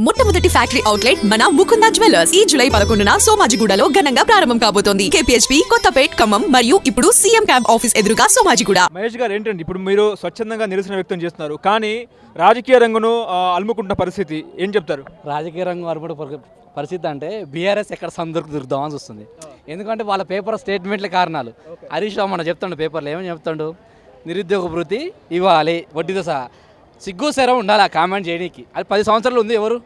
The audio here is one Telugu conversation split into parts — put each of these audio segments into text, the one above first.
మొట్టమొదటి ఫ్యాక్టరీ అవుట్లెట్ మన ముకుంద జ్యువెలర్స్. ఈ జూలై పదకొండున సోమాజిగూడలో ఘనంగా ప్రారంభం కాబోతోంది. కేపీహెచ్పీ కొత్తపేట్ ఖమ్మం మరియు ఇప్పుడు సీఎం క్యాంప్ ఆఫీస్ ఎదురుగా సోమాజిగూడ. మహేష్ గారు ఏంటండి? ఇప్పుడు మీరు స్వచ్ఛందంగా నిరసన వ్యక్తం చేస్తున్నారు. కానీ రాజకీయ రంగును అలుముకుంటున్న పరిస్థితి ఏం చెప్తారు? రాజకీయ రంగం పరి- పరిస్థితి అంటే బీఆర్ఎస్ ఎక్కడ సందర్కు దొరుకుదామని చూస్తుంది. ఎందుకంటే వాళ్ళ పేపర్ స్టేట్మెంట్ల కారణాలు. హరీష్ రావు మన చెప్తాడు పేపర్లో ఏమని చెప్తాడు? నిరుద్యోగ వృత్తి ఇవ్వాలి వడ్డీతో సహా. సిగ్గు సరం ఉండాలి ఆ కామెంట్ చేయడానికి. అది పది సంవత్సరాలు ఉంది ఎవరు?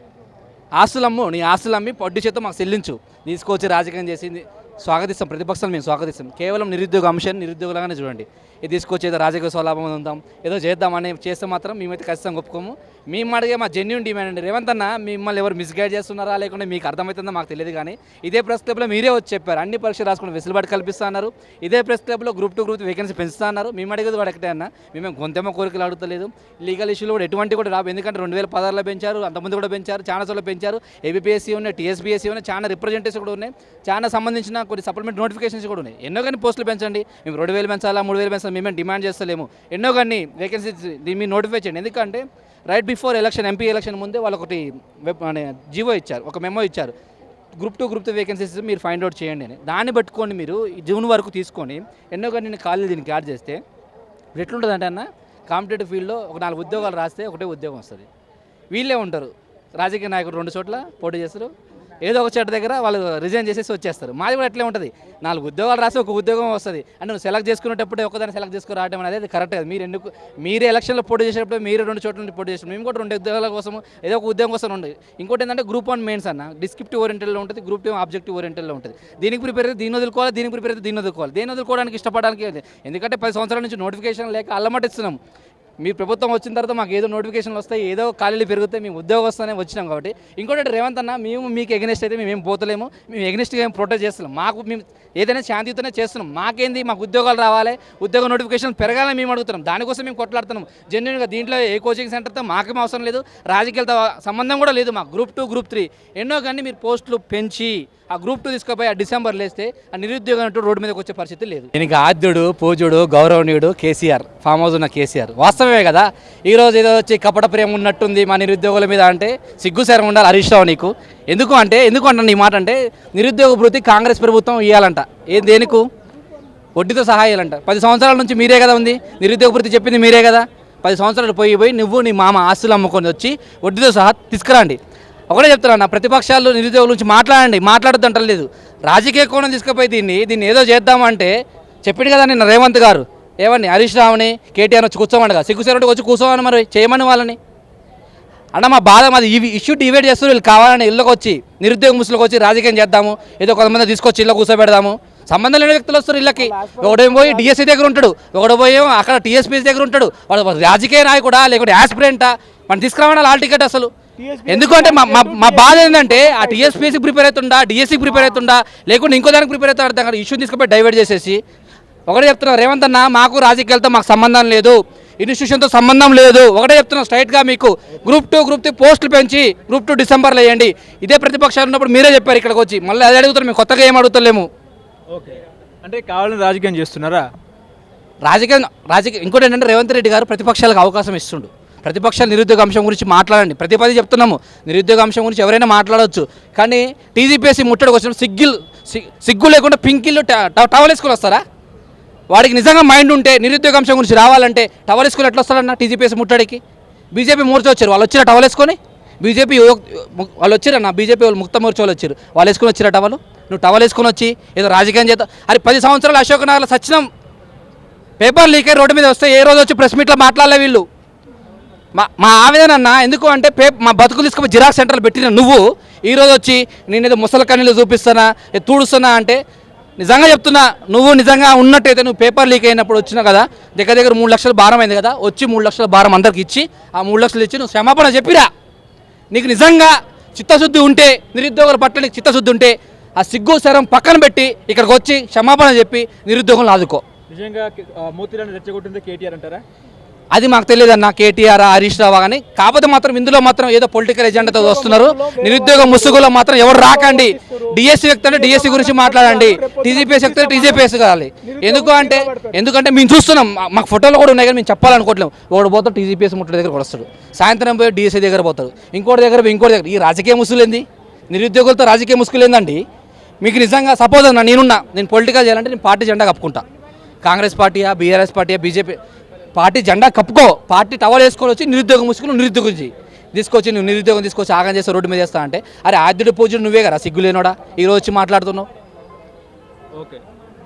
ఆస్తులు అమ్ము నీ ఆస్తులు అమ్మి చేత మాకు చెల్లించు. తీసుకొచ్చి రాజకీయం చేసింది. స్వాగతిస్తాం ప్రతిపక్షాలు మేము స్వాగతిస్తాం. కేవలం నిరుద్యోగ అంశాన్ని నిరుద్యోగులుగానే చూడండి. ఇది తీసుకొచ్చి ఏదో రాజకీయ స్వలాభం ఉందాం ఏదో చేద్దామని చేస్తే మాత్రం మేమైతే ఖచ్చితంగా ఒప్పుకోము. మేము అడిగే మా జెన్యున్ డిమాండ్ అండి. రేవంత్ అన్న మిమ్మల్ని ఎవరు మిస్గైడ్ చేస్తున్నారా లేకుంటే మీకు అర్థమవుతుందో మాకు తెలియదు కానీ ఇదే ప్రెస్ క్లబ్లో మీరే వచ్చి చెప్పారు. అన్ని పరీక్షలు రాసుకుని వెసులుబాటు కల్పిస్తున్నారు ఇదే ప్రెస్ క్లబ్లో గ్రూప్ టు గ్రూప్ వేకెన్సీ పెంచుతున్నారు మేము అడిగేది కూడా ఒకటే అన్న మేము గొంతెమ్మ కోరికలు అడుగుతలేదు. లీగల్ ఇష్యూలు కూడా ఎటువంటి కూడా రావు. ఎందుకంటే రెండు వేల పదహారులో పెంచారు అంతకుముందు కూడా పెంచారు చాలా చోట్ల పెంచారు. ఏబిపిఎస్సీ ఉన్నాయి టీఎస్బీఎస్సీ ఉన్నాయి చాలా రిప్రజెంటేషన్ కూడా ఉన్నాయి. చాలా సంబంధించిన కొన్ని సప్లిమెంట్ నోటిఫికేషన్స్ కూడా ఉన్నాయి. ఎన్నో కానీ పోస్టులు పెంచండి. మేము రెండు వేలు పెంచాలా మూడు వేలు పెంచాలా మేమేం డిమాండ్ చేస్తలేము. ఎన్నో కానీ వేకెన్సీస్ దీన్ని మీరు నోటిఫై చేయండి. ఎందుకంటే right before election MP election ముందే వాళ్ళు ఒకటి వెబ్ అనే జీవో ఇచ్చారు ఒక మెమో ఇచ్చారు. Group two group two vacancies మీరు ఫైండ్ అవుట్ చేయండి అని. దాన్ని పట్టుకొని మీరు జూన్ వరకు తీసుకొని ఎన్నో కానీ నేను ఖాళీ దీనికి యాడ్ చేస్తే ఎట్లుంటుందంటే అన్న కాంపిటేటివ్ ఫీల్డ్లో ఒక నాలుగు ఉద్యోగాలు రాస్తే ఒకటే ఉద్యోగం వస్తుంది. వీళ్ళే ఉంటారు. రాజకీయ నాయకుడు రెండు చోట్ల పోటీ చేస్తారు. ఏదో ఒక చోట దగ్గర వాళ్ళు రిజైన్ చేసేసి వచ్చేస్తారు. మాది కూడా అట్లే ఉంటుంది. నాలుగు ఉద్యోగాలు రాసి ఒక ఉద్యోగం వస్తుంది. అంటే నువ్వు సెలెక్ట్ చేసుకునేటప్పుడే ఒకదాన్ని సెలెక్ట్ చేసుకుని రావడం అనేది అది కరెక్ట్ కాదు. మీరు ఎందుకు మీరు ఎలక్షన్లో పోటీ చేసేటప్పుడు మీరు రెండు చోట్ల నుండి పోటీ చేసిన మేము కూడా రెండు ఉద్యోగాల కోసం ఏదో ఒక ఉద్యోగం కోసం ఉండదు ఇంకోటి ఏంటంటే గ్రూప్ వన్ మెయిన్స్ అన్న. డిస్క్రిప్టివ్ ఓరియంటెడ్లో ఉంటుంది గ్రూప్ టూ ఆబ్జెక్టివ్ ఓరియంటెడ్లో ఉంటుంది. దీనికి ప్రిపేర్ అయితే దీన్ని వదులుకోవాలి దీనికి ప్రిపేర్ అయితే దీన్ని వదులుకోవాలి. దీన్ని వదులుకోవడానికి ఇష్టపడడానికి ఎందుకంటే పది సంవత్సరాల నుంచి నోటిఫికేషన్ లేక అల్లమటిస్తున్నాం మీ ప్రభుత్వం వచ్చిన తర్వాత మాకు ఏదో నోటిఫికేషన్లు వస్తాయి ఏదో ఖాళీలు పెరుగుతాయి మేము ఉద్యోగస్తునే వచ్చినాం కాబట్టి. ఇంకోటి రేవంత్ అన్న మేము మీకు ఎగనెస్ట్ అయితే మేము ఏం పోతలేము మేము ఎగ్నెస్ట్గా ఏం ప్రొటెక్ట్ చేస్తున్నాం మాకు మేము ఏదైనా శాంతియుతనే చేస్తున్నాం. మాకేంది? మాకు ఉద్యోగాలు రావాలి ఉద్యోగ నోటిఫికేషన్ పెరగాలని మేము అడుగుతున్నాం. దానికోసం మేము కొట్లాడుతున్నాం. జెన్యున్గా దీంట్లో ఏ కోచింగ్ సెంటర్తో మాకేం అవసరం లేదు రాజకీయాలతో సంబంధం కూడా లేదు. మాకు గ్రూప్ టూ గ్రూప్ త్రీ ఎన్నో కానీ మీరు పోస్టులు పెంచి ఆ గ్రూప్ టూ తీసుకుపోయి ఆ డిసెంబర్ లేస్తే ఆ నిరుద్యోగం అంటూ రోడ్డు మీదకి వచ్చే పరిస్థితి లేదు. దీనికి ఆద్యుడు పూజుడు గౌరవనీయుడు కేసీఆర్ ఫామ్ హౌస్ ఉన్న కేసీఆర్. వాస్తవమే కదా? ఈరోజు ఏదో వచ్చి కపట ప్రేమ ఉన్నట్టుంది మా నిరుద్యోగుల మీద అంటే సిగ్గుసారం ఉండాలి హరీష్ రావు నీకు. ఎందుకు అంటే ఎందుకు అంటాను ఈ మాట అంటే నిరుద్యోగ భృతి కాంగ్రెస్ ప్రభుత్వం ఇవ్వాలంట ఏం దేనికు? వడ్డీతో సహాయాలంట పది సంవత్సరాల నుంచి మీరే కదా ఉంది? నిరుద్యోగ భృతి చెప్పింది మీరే కదా? పది సంవత్సరాలు పోయి పోయి నువ్వు నీ మామ ఆస్తులు అమ్ముకొని వచ్చి వడ్డీతో సహా తీసుకురండి. ఒకటే చెప్తున్నా ప్రతిపక్షాలు నిరుద్యోగుల నుంచి మాట్లాడండి. మాట్లాడద్దు అంటలేదు. రాజకీయ కోణం తీసుకుపోయి దీన్ని దీన్ని ఏదో చేద్దామంటే చెప్పింది కదా నిన్న రేవంత్ గారు. ఏమని హరీష్ రావుని కేటీఆర్ వచ్చి కూర్చోమనగా సిగ్గుసేరుడు వచ్చి కూర్చోమని మరి. చేయమని వాళ్ళని. అన్న మా బాధ మాది. ఈ ఇష్యూ డివైడ్ చేస్తారు వీళ్ళు కావాలని ఇళ్ళకి వచ్చి నిరుద్యోగ ముసులకు వచ్చి రాజకీయం చేద్దాము. ఏదో కొంతమంది తీసుకొచ్చి ఇళ్ళ కూర్చోబెడదాము. సంబంధం లేని వ్యక్తులు వస్తారు ఇళ్ళకి. ఒకడేమో పోయి డిఎస్సీ దగ్గర ఉంటాడు. ఒకడు పోయి ఏమో అక్కడ టీఎస్పీసీ దగ్గర ఉంటాడు. వాడు రాజకీయ నాయకుడా లేకుంటే యాస్పిరెంటా మనం తీసుకురావడం హాల్ టికెట్ అసలు? ఎందుకంటే మా మా బాధ ఏంటంటే ఆ టీఎస్పీసీ ప్రిపేర్ అవుతుండా డిఎస్సీకి ప్రిపేర్ అవుతుండా లేకుంటే ఇంకో దానికి ప్రిపేర్ అవుతాడు అర్థం ఇష్యూ తీసుకుపోయి డైవర్ట్ చేసేసి ఒకటే చెప్తున్నా రేవంత్ అన్న మాకు రాజకీయాలతో మాకు సంబంధం లేదు. ఇన్స్టిట్యూషన్తో సంబంధం లేదు. ఒకటే చెప్తున్నా స్ట్రైట్గా మీకు గ్రూప్ టూ గ్రూప్ త్రీ పోస్టులు పెంచి గ్రూప్ టూ డిసెంబర్లో వేయండి. ఇదే ప్రతిపక్షాలు ఉన్నప్పుడు మీరే చెప్పారు ఇక్కడికి వచ్చి. మళ్ళీ అదే అడుగుతారు మేము కొత్తగా ఏం అడుగుతలేము. ఓకే. అంటే కావాలని రాజకీయం చేస్తున్నారా? రాజకీయం రాజకీయ ఇంకోటి ఏంటంటే రేవంత్ రెడ్డి గారు ప్రతిపక్షాలకు అవకాశం ఇస్తుండు. ప్రతిపక్షాలు నిరుద్యోగ అంశం గురించి మాట్లాడండి. ప్రతి పది చెప్తున్నాము నిరుద్యోగ అంశం గురించి ఎవరైనా మాట్లాడవచ్చు కానీ టీజీపీఎస్సీ ముట్టడికి వచ్చినప్పుడు సిగ్గులు సిగ్గు లేకుండా పింకిళ్ళు టవల్ వేసుకొని వస్తారా? వాడికి నిజంగా మైండ్ ఉంటే నిరుద్యోగ అంశం గురించి రావాలంటే టవల్ వేసుకుని ఎట్లా వస్తాడన్న టీజీపీఎస్ ముట్టడికి? బీజేపీ మోర్చా వచ్చారు. వాళ్ళు వచ్చిన టవల్ వేసుకొని? బీజేపీ వాళ్ళు వచ్చారన్న బీజేపీ వాళ్ళు ముక్త మోర్చా వాళ్ళు వచ్చారు. వాళ్ళు వేసుకొని వచ్చిన టవల్? నువ్వు టవల్ వేసుకొని వచ్చి ఏదో రాజకీయం చేద్దాం. అరే పది సంవత్సరాలు అశోక్ నగర్లో సచ్చినం. పేపర్ లీక్ అయ్యి రోడ్డు మీద వస్తే ఏ రోజు వచ్చి ప్రెస్ మీట్లో మాట్లాడలే వీళ్ళు. మా మా ఆవేదన అన్న ఎందుకు అంటే పే మా బతుకులు తీసుకుపోయి జిరాక్స్ సెంటర్లు పెట్టిన నువ్వు ఈరోజు వచ్చి నేను ఏదో ముసలి కన్నీళ్ళు చూపిస్తానా తూడుస్తున్నా అంటే నిజంగా చెప్తున్నా నువ్వు నిజంగా ఉన్నట్టయితే నువ్వు పేపర్ లీక్ అయినప్పుడు వచ్చినా కదా దగ్గర దగ్గర మూడు లక్షల భారం అయింది కదా వచ్చి మూడు లక్షల భారం అందరికి ఇచ్చి ఆ మూడు లక్షలు ఇచ్చి నువ్వు క్షమాపణ చెప్పిరా. నీకు నిజంగా చిత్తశుద్ధి ఉంటే నిరుద్యోగుల పట్ల నీకు చిత్తశుద్ధి ఉంటే ఆ సిగ్గు శరం పక్కన పెట్టి ఇక్కడికి వచ్చి క్షమాపణ చెప్పి నిరుద్యోగులను ఆదుకో. నిజంగా ఆ, రెచ్చగొట్టింది కేటీఆర్ అంటారా? అది మాకు తెలియదు అన్న కేటీఆర్ హరీష్ రావు కానీ కాకపోతే మాత్రం ఇందులో మాత్రం ఏదో పొలిటికల్ ఎజెండాతో వస్తున్నారు. నిరుద్యోగ ముసుగులో మాత్రం ఎవరు రాకండి. డిఎస్సి వ్యక్తి అంటే డిఎస్సి గురించి మాట్లాడండి. టీజీపీఎస్ వ్యక్తి టీజీపీఎస్ కావాలి. ఎందుకు అంటే ఎందుకంటే మేము చూస్తున్నాం. మాకు ఫోటోలు కూడా ఉన్నాయి కానీ మేము చెప్పాలనుకోవట్లేము ఒకడు పోతాడు టీజీపీఎస్ ముట్టడి దగ్గర వస్తాడు. సాయంత్రం పోయి డిఎస్సీ దగ్గర పోతాడు. ఇంకోటి దగ్గర ఇంకోటి దగ్గర. ఈ రాజకీయ ముసుగులు ఏంది? నిరుద్యోగులతో రాజకీయ ముసుగులు ఏందండి? మీకు నిజంగా సపోజ్ అన్న నేనున్నా. నేను పొలిటికల్ చేయాలంటే నేను పార్టీ జెండా కప్పుకుంటా. కాంగ్రెస్ పార్టీయా బీఆర్ఎస్ పార్టీయా బీజేపీ పార్టీ జెండా కప్పుకో పార్టీ టవల్ వేసుకొని వచ్చి నిరుద్యోగం ముసుగులు నిరుద్యోగం చేయి తీసుకొచ్చి నువ్వు నిరుద్యోగం తీసుకొచ్చి ఆగం చేస్తే రోడ్డు మీద చేస్తా అంటే అరే ఆద్యుడు పూజలు నువ్వే కదా సిగ్గులేనోడా ఈ రోజు వచ్చి మాట్లాడుతున్నావు. ఓకే.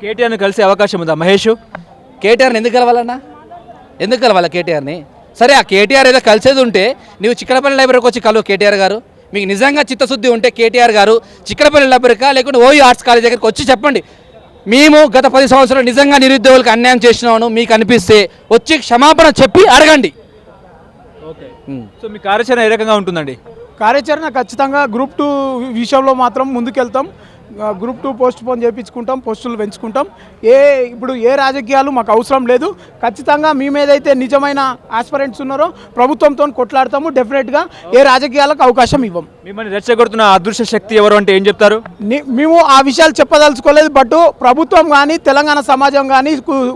కేటీఆర్ని కలిసే అవకాశం ఉందా? మహేష్? కేటీఆర్ని ఎందుకు కలవాలన్నా? ఎందుకు కలవాలి కేటీఆర్ని? సరే ఆ కేటీఆర్ ఏదో కలిసేది ఉంటే నువ్వు చిక్కడపల్లి లైబ్రరీకి వచ్చి కలువు కేటీఆర్ గారు. మీకు నిజంగా చిత్తశుద్ధి ఉంటే కేటీఆర్ గారు చిక్కడపల్లి లైబ్రరీకా లేకుంటే ఓయూ ఆర్ట్స్ కాలేజ్ దగ్గరికి వచ్చి చెప్పండి. మేము గత పది సంవత్సరాలు నిజంగా నిరుద్యోగులకు అన్యాయం చేసినామను మీకు అనిపిస్తే వచ్చి క్షమాపణ చెప్పి అడగండి. సో మీ కార్యాచరణ ఏ రకంగా ఉంటుందండి? కార్యాచరణ ఖచ్చితంగా గ్రూప్ టూ విషయంలో మాత్రం ముందుకెళ్తాం. గ్రూప్ టూ పోస్ట్ పోన్ చేయించుకుంటాం పోస్టులు పెంచుకుంటాం. ఏ ఇప్పుడు ఏ రాజకీయాలు మాకు అవసరం లేదు. ఖచ్చితంగా మేము ఏదైతే నిజమైన ఆస్పరెంట్స్ ఉన్నారో ప్రభుత్వంతో కొట్లాడతాము. డెఫినెట్గా ఏ రాజకీయాలకు అవకాశం ఇవ్వం. మిమ్మల్ని రెచ్చగొడుతున్న అదృశ్య శక్తి ఎవరు అంటే ఏం చెప్తారు? మేము ఆ విషయాలు చెప్పదలుచుకోలేదు బట్ ప్రభుత్వం కానీ తెలంగాణ సమాజం కానీ కు-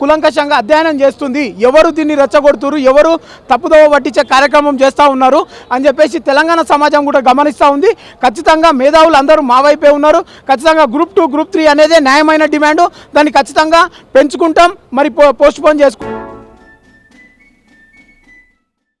కులంకషంగా అధ్యయనం చేస్తుంది. ఎవరు దీన్ని రెచ్చగొడుతున్నారు ఎవరు తప్పుదోవ పట్టించే కార్యక్రమం చేస్తూ ఉన్నారు? అని చెప్పేసి తెలంగాణ సమాజం కూడా గమనిస్తూ ఉంది. ఖచ్చితంగా మేధావులు అందరూ మా వైపే ఉన్నారు. ఖచ్చితంగా గ్రూప్ టూ గ్రూప్ త్రీ అనేదే న్యాయమైన డిమాండ్. దాన్ని ఖచ్చితంగా పెంచుకుంటాం. మరి పోస్ట్ పోన్ చేసుకుంటాం